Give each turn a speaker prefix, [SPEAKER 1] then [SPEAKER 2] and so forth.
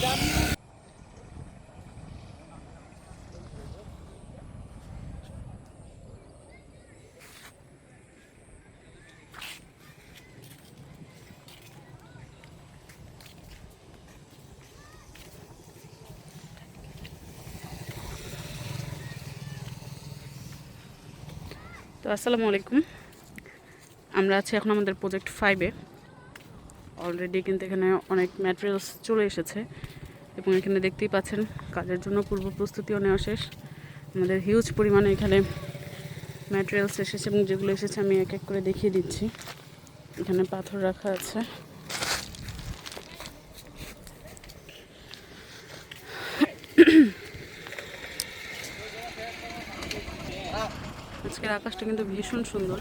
[SPEAKER 1] তো আসসালামু আলাইকুম। আমরা আছি এখন আমাদের প্রজেক্ট ফাইভে অলরেডি কিন্তু এখানে অনেক ম্যাটেরিয়ালস চলে এসেছে এবং এখানে দেখতেই পাচ্ছেন, কাজের জন্য পূর্ব প্রস্তুতিও নেওয়া শেষ। আমাদের হিউজ পরিমাণে এখানে ম্যাটেরিয়ালস এসেছে এবং যেগুলো এসেছে আমি এক এক করে দেখিয়ে দিচ্ছি। এখানে পাথর রাখা আছে। আজকের আকাশটা কিন্তু ভীষণ সুন্দর।